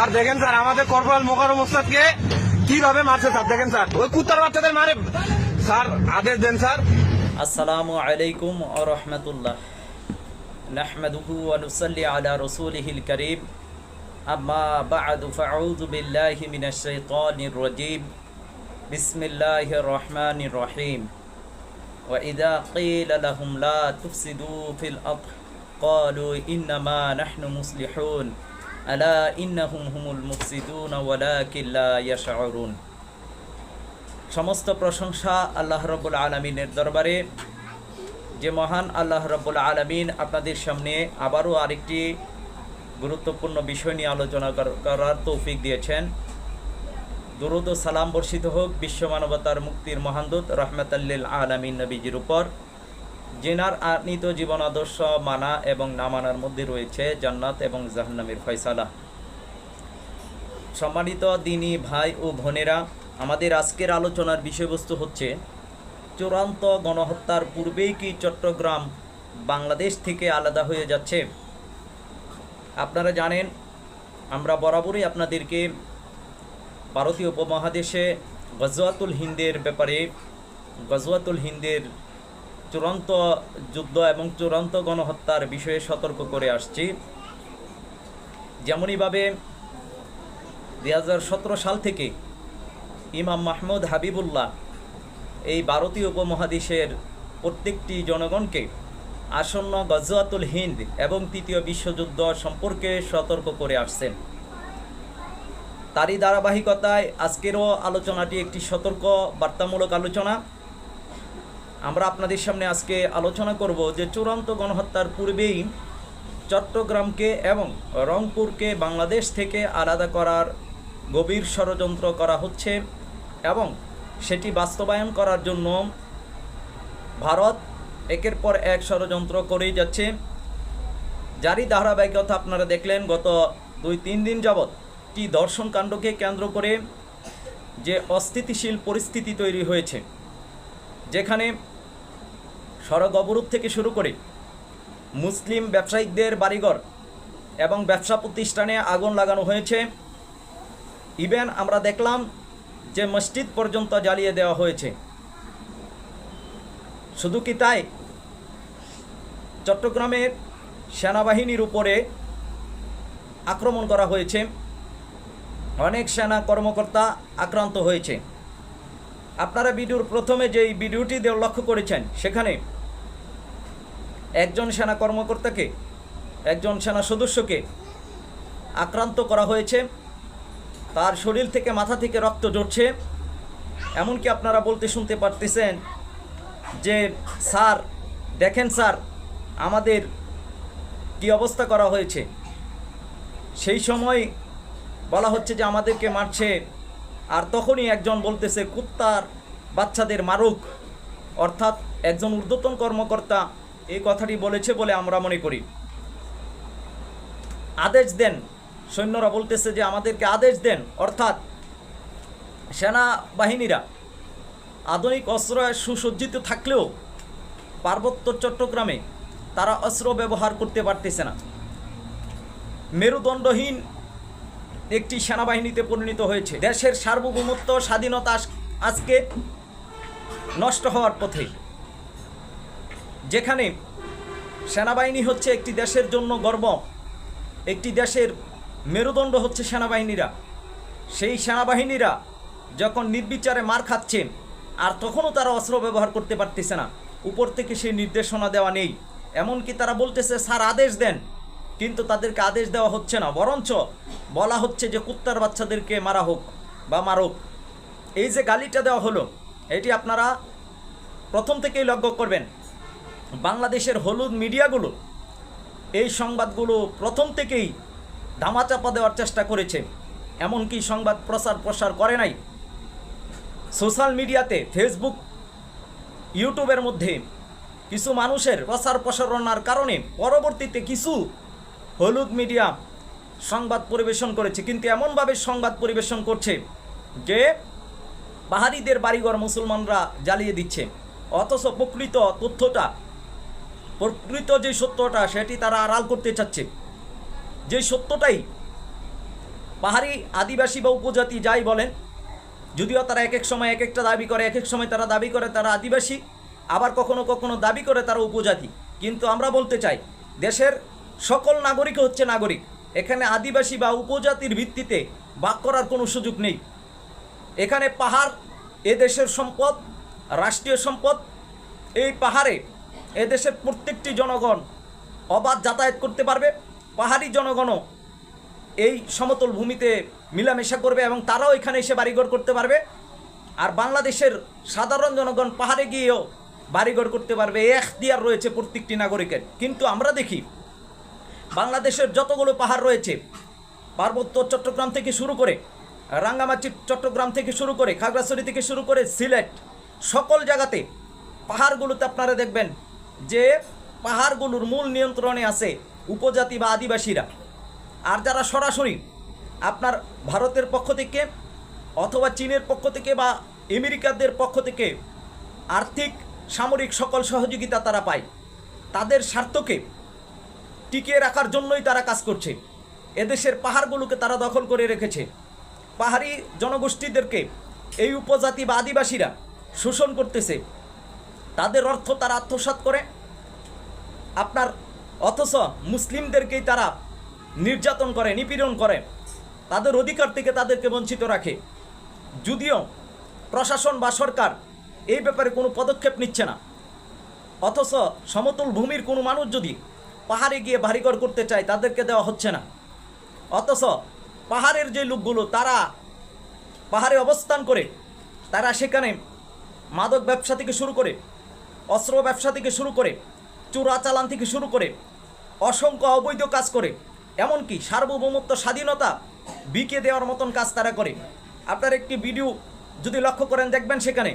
Sir দেখেন sir আমাদের corporal Mukarram ওস্তাদকে কিভাবে মারছে স্যার দেখেন স্যার ওই কুত্তার বাচ্চাদের মারে স্যার আদেশ দেন স্যার আসসালামু আলাইকুম ও রহমতুল্লাহ নাহমাদুহু ওয়া নুসাল্লি আলা রাসূলিহিল কারীম আম্মা বা'দু ফাআউযু বিল্লাহি মিনাশ শাইতানির রাজীম বিসমিল্লাহির রহমানির রহিম وإذا قيل لهم لا تفسدوا في الأرض قالوا إنما نحن مصلحون আলা ইন্নাহুম হুমুল মুফসিদুন ওয়ালা কিল্লা ইয়াশাউরুন। সমস্ত প্রশংসা আল্লাহ রব্বুল আলমিনের দরবারে। যে মহান আল্লাহ রব্বুল আলমিন আপনাদের সামনে আবারও আরেকটি গুরুত্বপূর্ণ বিষয় নিয়ে আলোচনা করার তৌফিক দিয়েছেন। দুরুদ সালাম বর্ষিত হোক, বিশ্ব মানবতার মুক্তির মহানদূত রহমতাল্লিল আলমিন নবীজির উপর। জেনার আনিত জীবন আদর্শ মানা এবং না মানার মধ্যে রয়েছে জান্নাত এবং জাহান্নামের ফয়সালা। সম্মানিত দিনী ভাই ও বোনেরা, আমাদের আজকের আলোচনার বিষয়বস্তু হচ্ছে, চূড়ান্ত গণহত্যার পূর্বেই কি চট্টগ্রাম বাংলাদেশ থেকে আলাদা হয়ে যাচ্ছে? আপনারা জানেন, আমরা বরাবরই আপনাদেরকে ভারতীয় উপমহাদেশে গজওয়াতুল হিন্দের ব্যাপারে, গজওয়াতুল হিন্দের চূড়ান্ত যুদ্ধ এবং চূড়ান্ত গণহত্যার বিষয়ে সতর্ক করে আসছি। যেমনইভাবে দু হাজার সতেরো সাল থেকে ইমাম মাহমুদ হাবিবুল্লাহ এই ভারতীয় উপমহাদেশের প্রত্যেকটি জনগণকে আসন্ন গজওয়াতুল হিন্দ এবং তৃতীয় বিশ্বযুদ্ধ সম্পর্কে সতর্ক করে আসছেন। তারই ধারাবাহিকতায় আজকেরও আলোচনাটি একটি সতর্ক বার্তামূলক আলোচনা। আমরা আপনাদের সামনে আজকে আলোচনা করব যে চূড়ান্ত গণহত্যার পূর্বেই চট্টগ্রামকে এবং রংপুরকে বাংলাদেশ থেকে আলাদা করার গভীর ষড়যন্ত্র করা হচ্ছে এবং সেটি বাস্তবায়ন করার জন্য ভারত একের পর এক ষড়যন্ত্র করেই যাচ্ছে। যারই ধারাবাহিকতা আপনারা দেখলেন, গত দুই তিন দিন যাবৎ কি দর্শন কাণ্ডকে কেন্দ্র করে যে অস্থিতিশীল পরিস্থিতি তৈরি হয়েছে, যেখানে সড়ক অবরোধ থেকে শুরু করে মুসলিম ব্যবসায়িকদের বাড়িঘর এবং ব্যবসা প্রতিষ্ঠানে আগুন লাগানো হয়েছে। ইভেন আমরা দেখলাম যে মসজিদ পর্যন্ত জ্বালিয়ে দেওয়া হয়েছে। শুধু কি তাই? চট্টগ্রামের সেনাবাহিনীর উপরে আক্রমণ করা হয়েছে। অনেক সেনা কর্মকর্তা আক্রান্ত হয়েছে। আপনারা ভিডিওর প্রথমে যেই ভিডিওটি লক্ষ্য করেছেন, সেখানে একজন সেনা কর্মকর্তাকে, একজন সেনা সদস্যকে আক্রান্ত করা হয়েছে। তার শরীর থেকে, মাথা থেকে রক্ত জড়ছে এমনকি আপনারা বলতে শুনতে পারতেছেন যে, স্যার, দেখেন স্যার, আমাদের কি অবস্থা করা হয়েছে? সেই সময় বলা হচ্ছে যে, আমাদেরকে মারছে আর তখনই একজন বলতেছে, কুত্তার বাচ্চাদের মারুক। অর্থাৎ একজন ঊর্ধ্বতন কর্মকর্তা এই কথাটি বলেছে বলে আমরা মনে করি। আদেশ দেন, সৈন্যরা বলতেছে যে আমাদেরকে আদেশ দেন। অর্থাৎ সেনাবাহিনীরা আধুনিক অস্ত্র সুসজ্জিত থাকলেও পার্বত্য চট্টগ্রামে তারা অস্ত্র ব্যবহার করতে পারতেছে না। মেরুদণ্ডহীন একটি সেনাবাহিনীতে পরিণত হয়েছে। দেশের সার্বভৌমত্ব, স্বাধীনতা আজকে নষ্ট হওয়ার পথে। যেখানে সেনাবাহিনী হচ্ছে একটি দেশের জন্য গর্ব, একটি দেশের মেরুদণ্ড হচ্ছে সেনাবাহিনীরা। সেই সেনাবাহিনীরা যখন নির্বিচারে মার খাচ্ছেন, আর তখনও তারা অস্ত্র ব্যবহার করতে পারতেছে না। উপর থেকে সেই নির্দেশনা দেওয়া নেই। এমনকি তারা বলতেছে, স্যার, আদেশ দেন। কিন্তু তাদেরকে আদেশ দেওয়া হচ্ছে না। বরঞ্চ বলা হচ্ছে যে কুত্তার বাচ্চাদেরকে মারা হোক বা মারুক। এই যে গালিটা দেওয়া হলো, এটি আপনারা প্রথম থেকেই লক্ষ্য করবেন। বাংলাদেশের হলুদ মিডিয়াগুলো এই সংবাদগুলো প্রথম থেকেই ধামাচাপা দেওয়ার চেষ্টা করেছে। এমনকি সংবাদ প্রচার প্রসার করে নাই। সোশ্যাল মিডিয়াতে, ফেসবুক, ইউটিউবের মধ্যে কিছু মানুষের প্রচার প্রসারণার কারণে পরবর্তীতে কিছু হলুদ মিডিয়া সংবাদ পরিবেশন করেছে, কিন্তু এমনভাবে সংবাদ পরিবেশন করছে যে পাহাড়িদের বাড়িঘর মুসলমানরা জ্বালিয়ে দিচ্ছে। অথচ প্রকৃত তথ্যটা, প্রকৃত যে সত্যটা, সেটি তারা আড়াল করতে চাচ্ছে। যে সত্যটাই পাহাড়ি আদিবাসী বা উপজাতি যাই বলেন, যদিও তারা এক এক সময় এক একটা দাবি করে এক এক সময় তারা দাবি করে তারা আদিবাসী, আবার কখনো কখনো দাবি করে তারা উপজাতি। কিন্তু আমরা বলতে চাই, দেশের সকল নাগরিক হচ্ছে নাগরিক। এখানে আদিবাসী বা উপজাতির ভিত্তিতে বাক করার কোনো সুযোগ নেই। এখানে পাহাড়, এ দেশের সম্পদ, রাষ্ট্রীয় সম্পদ, এই পাহাড়ে এদেশের প্রত্যেকটি জনগণ অবাধ যাতায়াত করতে পারবে। পাহাড়ি জনগণও এই সমতল ভূমিতে মিলামেশা করবে এবং তারাও এখানে এসে বাড়িঘর করতে পারবে। আর বাংলাদেশের সাধারণ জনগণ পাহাড়ে গিয়েও বাড়িঘর করতে পারবে। এখতিয়ার রয়েছে প্রত্যেকটি নাগরিকের। কিন্তু আমরা দেখি বাংলাদেশের যতগুলো পাহাড় রয়েছে, পার্বত্য চট্টগ্রাম থেকে শুরু করে রাঙ্গামাটি, চট্টগ্রাম থেকে শুরু করে খাগড়াছড়ি থেকে শুরু করে সিলেট, সকল জায়গাতে পাহাড়গুলোতে আপনারা দেখবেন যে পাহাড়গুলোর মূল নিয়ন্ত্রণে আছে উপজাতি বা আদিবাসীরা। আর যারা সরাসরি আপনার ভারতের পক্ষ থেকে অথবা চীনের পক্ষ থেকে বা আমেরিকাদের পক্ষ থেকে আর্থিক, সামরিক সকল সহযোগিতা তারা পায়, তাদের স্বার্থকে টিকিয়ে রাখার জন্যই তারা কাজ করছে। এদেশের পাহাড়গুলোকে তারা দখল করে রেখেছে। পাহাড়ি জনগোষ্ঠীদেরকে এই উপজাতি বা আদিবাসীরা শোষণ করতেছে। তাদের অর্থ তারা আত্মসাৎ করে। আপনার অথচ মুসলিমদেরকেই তারা নির্যাতন করে, নিপীড়ন করে। তাদের অধিকার থেকে তাদেরকে বঞ্চিত রাখে। যদিও প্রশাসন বা সরকার এই ব্যাপারে কোনো পদক্ষেপ নিচ্ছে না। অথচ সমতল ভূমির কোনো মানুষ যদি পাহাড়ে গিয়ে বাড়িঘর করতে চায়, তাদেরকে দেওয়া হচ্ছে না। অথচ পাহাড়ের যে লোকগুলো, তারা পাহাড়ে অবস্থান করে, তারা সেখানে মাদক ব্যবসা থেকে শুরু করে, অস্ত্র ব্যবসা থেকে শুরু করে চোরাচালান থেকে শুরু করে, অসংখ্য অবৈধ কাজ করে, এমনকি সার্বভৌমত্ব, স্বাধীনতা বিকে দেওয়ার মতন কাজ তারা করে। আপনার একটি ভিডিও যদি লক্ষ্য করেন, দেখবেন সেখানে।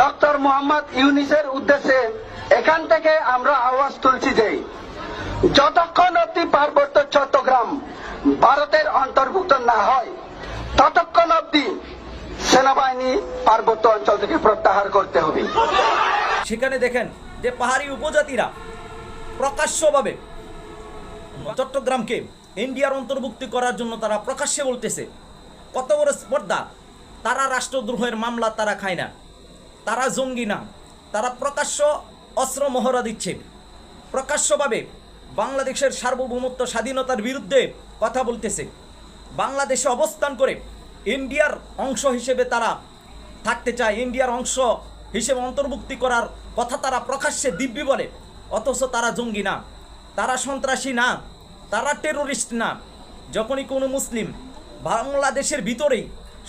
ডক্টর মোহাম্মদ ইউনিসের উদ্দেশ্যে এখান থেকে আমরা আওয়াজ তুলছি যে যতক্ষণ অব্দি পার্বত্য চট্টগ্রাম ভারতের অন্তর্ভুক্ত না হয়, ততক্ষণ অব্দি সেনাবাহিনী পার্বত্য অঞ্চল থেকে প্রত্যাহার করতে হবে। সেখানে দেখেন যে পাহাড়ি উপজাতিরা প্রকাশ্যভাবে চট্টগ্রামকে ইন্ডিয়ার অন্তর্ভুক্তি করার জন্য তারা প্রকাশ্যে বলতেছে, কত বড় স্পর্ধা। তারা রাষ্ট্রদ্রোহের মামলা তারা খায় না। তারা জঙ্গি না। তারা প্রকাশ্য অস্ত্র মহড়া দিচ্ছে। প্রকাশ্যভাবে বাংলাদেশের সার্বভৌমত্ব স্বাধীনতার বিরুদ্ধে কথা বলতেছে। বাংলাদেশে অবস্থান করে ইন্ডিয়ার অংশ হিসেবে তারা থাকতে চায়। ইন্ডিয়ার অংশ হিসেবে অন্তর্ভুক্তি করার কথা তারা প্রকাশ্যে দিব্যি বলে। অথচ তারা জঙ্গি না। তারা সন্ত্রাসী না। তারা টেরোরিস্ট না। যখনই কোনো মুসলিম বাংলাদেশের ভিতরেই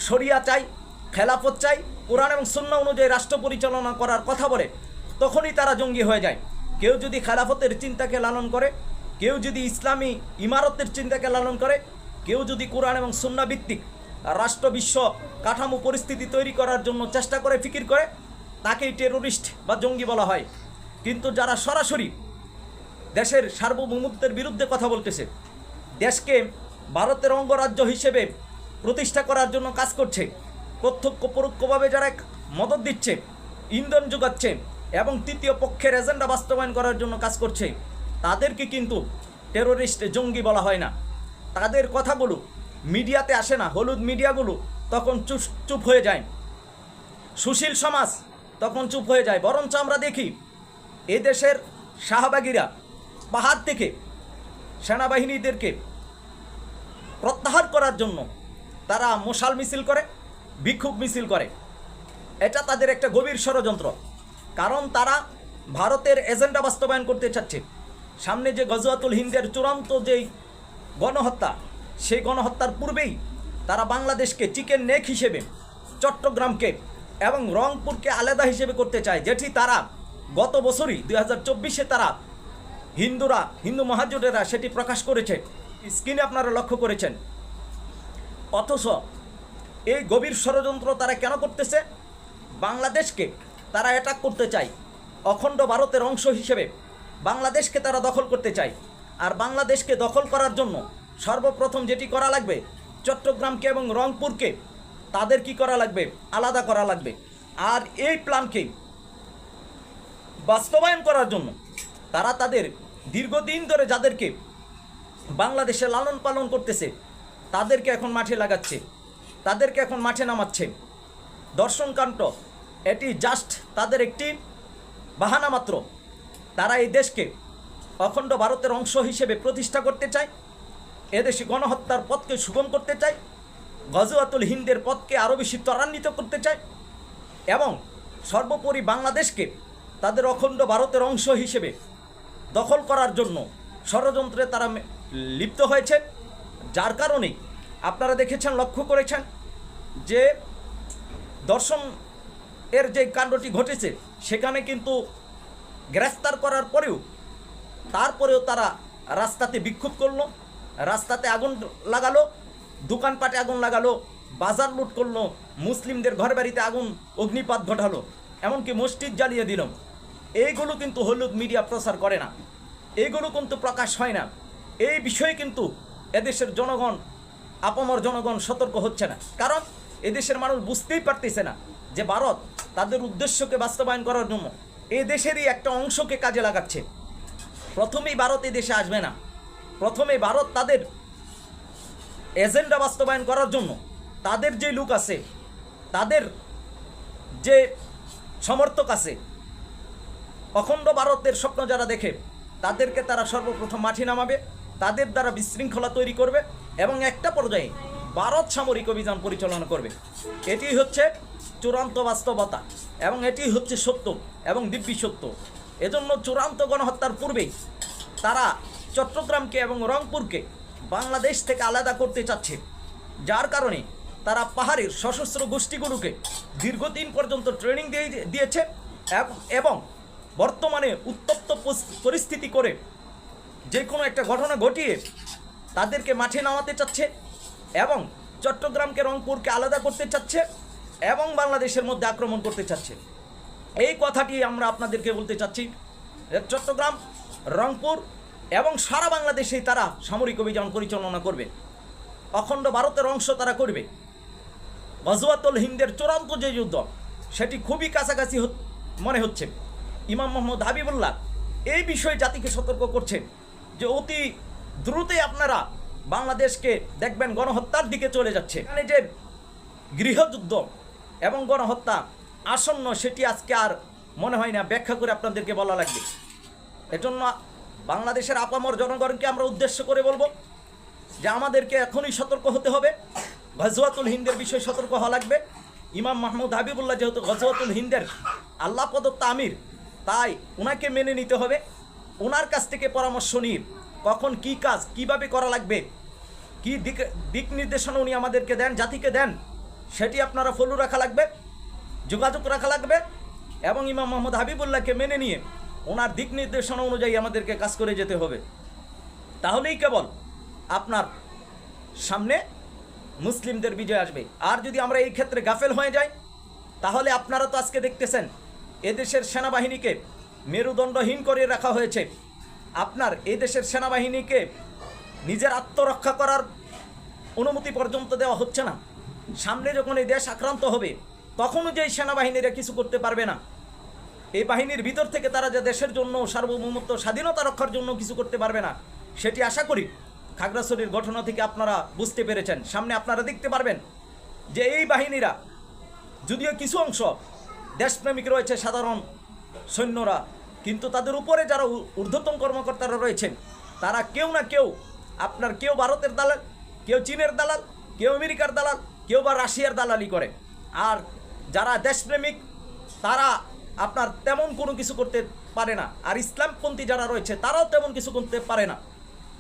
সরিয়া চাই খেলাফত চাই কোরআন এবং সুন্না অনুযায়ী রাষ্ট্র পরিচালনা করার কথা বলে তখনই তারা জঙ্গি হয়ে যায়। কেউ যদি খেলাফতের চিন্তাকে লালন করে, কেউ যদি ইসলামী ইমারতের চিন্তাকে লালন করে, কেউ যদি কোরআন এবং সুন্না ভিত্তিক রাষ্ট্র বিশ্ব কাঠামো পরিস্থিতি তৈরি করার জন্য চেষ্টা করে ফিকির করে, তাকেই টেরোরিস্ট বা জঙ্গি বলা হয়। কিন্তু যারা সরাসরি দেশের সার্বভৌমত্বের বিরুদ্ধে কথা বলতেছে, দেশকে ভারতের অঙ্গরাজ্য হিসেবে প্রতিষ্ঠা করার জন্য কাজ করছে, প্রত্যক্ষ পরোক্ষভাবে যারা মদত দিচ্ছে, ইন্ধন যোগাচ্ছে এবং তৃতীয় পক্ষের এজেন্ডা বাস্তবায়ন করার জন্য কাজ করছে। তাদেরকে কিন্তু টেরোরিস্ট জঙ্গি বলা হয় না। তাদের কথাগুলো মিডিয়াতে আসে না, হলুদ মিডিয়াগুলো তখন চুপ চুপ হয়ে যায়। সুশীল সমাজ তখন চুপ হয়ে যায়। বরঞ্চ আমরা দেখি, এদেশের শাহবাগীরা পাহাড় থেকে সেনাবাহিনীদেরকে প্রত্যাহার করার জন্য তারা মশাল মিছিল করে, বিক্ষোভ মিছিল করে। এটা তাদের একটা গভীর ষড়যন্ত্র। কারণ তারা ভারতের এজেন্ডা বাস্তবায়ন করতে চাচ্ছে। সামনে যে গজওয়াতুল হিন্দের চূড়ান্ত যেই গণহত্যা, সেই গণহত্যার পূর্বেই তারা বাংলাদেশকে চিকেন নেক হিসেবে, চট্টগ্রামকে এবং রংপুরকে আলাদা হিসেবে করতে চায়, যেটি তারা গত বছরই দুই হাজার চব্বিশে তারা হিন্দুরা, হিন্দু মহাজোটেরা সেটি প্রকাশ করেছে। স্ক্রিনে আপনারা লক্ষ্য করেছেন। অথচ এই গভীর ষড়যন্ত্র তারা কেন করতেছে? বাংলাদেশকে তারা অ্যাটাক করতে চায়। অখণ্ড ভারতের অংশ হিসেবে বাংলাদেশকে তারা দখল করতে চায়। আর বাংলাদেশকে দখল করার জন্য সর্বপ্রথম যেটি করা লাগবে, চট্টগ্রামকে এবং রংপুরকে তাদের কি করা লাগবে? আলাদা করা লাগবে। আর এই প্ল্যানকে বাস্তবায়ন করার জন্য তারা তাদের দীর্ঘদিন ধরে যাদেরকে বাংলাদেশে লালন পালন করতেছে, তাদেরকে এখন মাঠে লাগাচ্ছে, তাদেরকে এখন মাঠে নামাচ্ছে। দর্শনকাণ্ড এটি জাস্ট তাদের একটি বাহানা মাত্র। তারা এই দেশকে অখণ্ড ভারতের অংশ হিসেবে প্রতিষ্ঠা করতে চায় এদেশে গণহত্যার পথকে সুগম করতে চায়, গজওয়াতুল হিন্দের পথকে আরও বেশি ত্বরান্বিত করতে চায় এবং সর্বোপরি বাংলাদেশকে তাদের অখণ্ড ভারতের অংশ হিসেবে দখল করার জন্য ষড়যন্ত্রে তারা লিপ্ত হয়েছে, যার কারণে আপনারা দেখেছেন, লক্ষ্য করেছেন যে দর্শন এর যে কাণ্ডটি ঘটেছে, সেখানে কিন্তু গ্রেফতার করার পরেও তারপরেও তারা রাস্তাতে বিক্ষোভ করল, রাস্তাতে আগুন লাগালো, দোকানপাটে আগুন লাগালো, বাজার লুট করল, মুসলিমদের ঘর বাড়িতে আগুন, অগ্নিপাত ঘটালো, এমনকি মসজিদ জ্বালিয়ে দিল। এইগুলো কিন্তু হলুদ মিডিয়া প্রচার করে না। এইগুলো কিন্তু প্রকাশ হয় না। এই বিষয়ে কিন্তু এদেশের জনগণ, আপামর জনগণ সতর্ক হচ্ছে না। কারণ এদেশের মানুষ বুঝতেই পারতেছে না যে ভারত তাদের উদ্দেশ্যকে বাস্তবায়ন করার জন্য এ দেশেরই একটা অংশকে কাজে লাগাচ্ছে। প্রথমেই ভারত এ দেশে আসবে না। প্রথমে ভারত তাদের এজেন্ডা বাস্তবায়ন করার জন্য তাদের যে লুক আছে, তাদের যে সমর্থক আছে, অখণ্ড ভারতের স্বপ্ন যারা দেখে, তাদেরকে তারা সর্বপ্রথম মাঠে নামাবে, তাদের দ্বারা বিশৃঙ্খলা তৈরি করবে এবং একটা পর্যায়ে ভারত সামরিক অভিযান পরিচালনা করবে। এটি হচ্ছে চূড়ান্ত বাস্তবতা এবং এটি হচ্ছে সত্য এবং দিব্যি সত্য। এজন্য চূড়ান্ত গণহত্যার পূর্বেই তারা চট্টগ্রামকে এবং রংপুরকে বাংলাদেশ থেকে আলাদা করতে চাচ্ছে, যার কারণে তারা পাহাড়ের সশস্ত্র গোষ্ঠীগুলোকে দীর্ঘদিন পর্যন্ত ট্রেনিং দিয়ে দিয়েছে এবং বর্তমানে উত্তপ্ত পরিস্থিতি করে যে কোনো একটা ঘটনা ঘটিয়ে তাদেরকে মাঠে নামাতে চাচ্ছে এবং চট্টগ্রামকে রংপুরকে আলাদা করতে চাচ্ছে। এবং বাংলাদেশের মধ্যে আক্রমণ করতে চাচ্ছে। এই কথাটি আমরা আপনাদেরকে বলতে চাচ্ছি। চট্টগ্রাম, রংপুর এবং সারা বাংলাদেশেই তারা সামরিক অভিযান পরিচালনা করবে। অখণ্ড ভারতের অংশ তারা করবে। গজওয়াতুল হিন্দের চূড়ান্ত যে যুদ্ধ, সেটি খুবই কাছাকাছি মনে হচ্ছে। ইমাম মোহাম্মদ হাবিবুল্লাহ এই বিষয়ে জাতিকে সতর্ক করছেন যে অতি দ্রুতই আপনারা বাংলাদেশকে দেখবেন গণহত্যার দিকে চলে যাচ্ছে। এখানে যে গৃহযুদ্ধ এবং গণহত্যা আসন্ন সেটি আজকে আর মনে হয় না, ব্যাখ্যা করে আপনাদেরকে বলা লাগবে। এজন্য বাংলাদেশের আপামর জনগণকে আমরা উদ্দেশ্য করে বলব যে আমাদেরকে এখনই সতর্ক হতে হবে। গজওয়াতুল হিন্দের বিষয়ে সতর্ক হওয়া লাগবে। ইমাম মাহমুদ হাবিবুল্লাহ যেহেতু গজওয়াতুল হিন্দের আল্লাহ প্রদত্ত আমির, তাই ওনাকে মেনে নিতে হবে। ওনার কাছ থেকে পরামর্শ নিয়ে কখন কি কাজ, কীভাবে করা লাগবে, কি দিক দিক নির্দেশনা উনি আমাদেরকে দেন, জাতিকে দেন সেটি আপনারা ফলো রাখা লাগবে, যোগাযোগ রাখা লাগবে, এবং ইমাম মোহাম্মদ হাবিবুল্লাহকে মেনে নিয়ে ওনার দিক নির্দেশনা অনুযায়ী আমাদেরকে কাজ করে যেতে হবে। তাহলেই কেবল আপনার সামনে মুসলিমদের বিজয় আসবে। আর যদি আমরা এই ক্ষেত্রে গাফেল হয়ে যাই, তাহলে আপনারা তো আজকে দেখতেছেন, এদেশের সেনাবাহিনীকে মেরুদণ্ডহীন করে রাখা হয়েছে। আপনার এদেশের সেনাবাহিনীকে নিজের আত্মরক্ষা করার অনুমতি পর্যন্ত দেওয়া হচ্ছে না। সামনে যখন এই দেশ আক্রান্ত হবে, তখনও যে এই সেনাবাহিনীরা কিছু করতে পারবে না। এই বাহিনীর ভিতর থেকে তারা যে দেশের জন্য সার্বভৌমত্ব, স্বাধীনতা রক্ষার জন্য কিছু করতে পারবে না, সেটি আশা করি খাগড়াছড়ির ঘটনা থেকে আপনারা বুঝতে পেরেছেন। সামনে আপনারা দেখতে পারবেন যে এই বাহিনীরা, যদিও কিছু অংশ দেশপ্রেমিক রয়েছে সাধারণ সৈন্যরা, কিন্তু তাদের উপরে যারা ঊর্ধ্বতন কর্মকর্তারা রয়েছেন, তারা কেউ না কেউ, আপনার কেউ ভারতের দালাল, কেউ চীনের দালাল, কেউ আমেরিকার দালাল কেউ বা রাশিয়ার দালালি করে। আর যারা দেশপ্রেমিক, তারা আপনার তেমন কোনো কিছু করতে পারে না। আর ইসলামপন্থী যারা রয়েছে, তারাও তেমন কিছু করতে পারে না।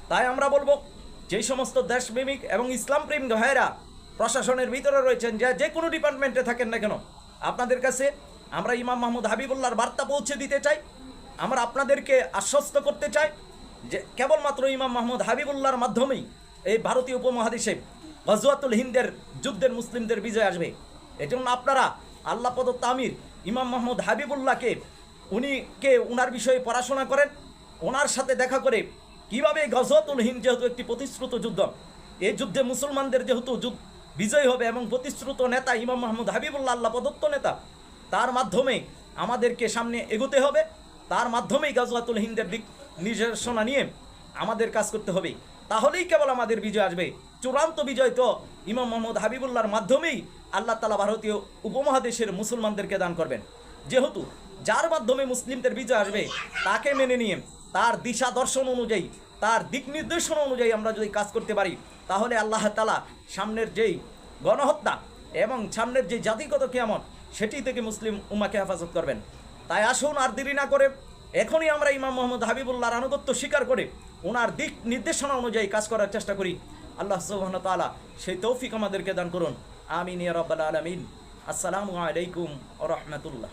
তাই আমরা বলব, যেই সমস্ত দেশপ্রেমিক এবং ইসলাম প্রেমিক ভাইয়েরা প্রশাসনের ভিতরে রয়েছেন, যে যে কোনো ডিপার্টমেন্টে থাকেন না কেন, আপনাদের কাছে আমরা ইমাম মাহমুদ হাবিবুল্লাহর বার্তা পৌঁছে দিতে চাই। আমরা আপনাদেরকে আশ্বস্ত করতে চাই যে কেবলমাত্র ইমাম মাহমুদ হাবিবুল্লাহর মাধ্যমেই এই ভারতীয় উপমহাদেশে গজওয়াতুল হিন্দের যুদ্ধের মুসলিমদের বিজয় আসবে। এজন্য আপনারা আল্লাহ প্রদত্ত আমির ইমাম মাহমুদ হাবিবুল্লাহকে, উনি কে ওনার বিষয়ে পড়াশোনা করেন, ওনার সাথে দেখা করে কীভাবে গজওয়াতুল হিন্দ যেহেতু একটি প্রতিশ্রুত যুদ্ধ এই যুদ্ধে মুসলমানদের যেহেতু বিজয় হবে এবং প্রতিশ্রুত নেতা ইমাম মাহমুদ হাবিবুল্লাহ আল্লাহ প্রদত্ত নেতা, তার মাধ্যমে আমাদেরকে সামনে এগোতে হবে, তার মাধ্যমেই গাজওয়াতুল হিন্দের দিক নির্দেশনা নিয়ে আমাদের কাজ করতে হবে। তাহলেই কেবল আমাদের বিজয় আসবে। চূড়ান্ত বিজয় তো ইমাম মোহাম্মদ হাবিবুল্লাহর মাধ্যমেই আল্লাহ তালা ভারতীয় উপমহাদেশের মুসলমানদেরকে দান করবেন। যেহেতু যার মাধ্যমে মুসলিমদের বিজয় আসবে, তাকে মেনে নিয়ে তার দিশা দর্শন অনুযায়ী, তার দিক নির্দেশনা অনুযায়ী আমরা যদি কাজ করতে পারি, তাহলে আল্লাহ তালা সামনের যেই গণহত্যা এবং সামনের যে জাতিগত কেমন সেটি থেকে মুসলিম উম্মাকে হেফাজত করবেন। তাই আসুন আর দেরি না করে এখনই আমরা ইমাম মোহাম্মদ হাবিবুল্লাহর আনুগত্য স্বীকার করে ওনার দিক নির্দেশনা অনুযায়ী কাজ করার চেষ্টা করি। আল্লাহ সুবহান তালা সেই তৌফিক আমাদেরকে দান করুন। আমিন রব্বাল আলমিন। আসসালামু আলাইকুম ওয়া রাহমাতুল্লাহ।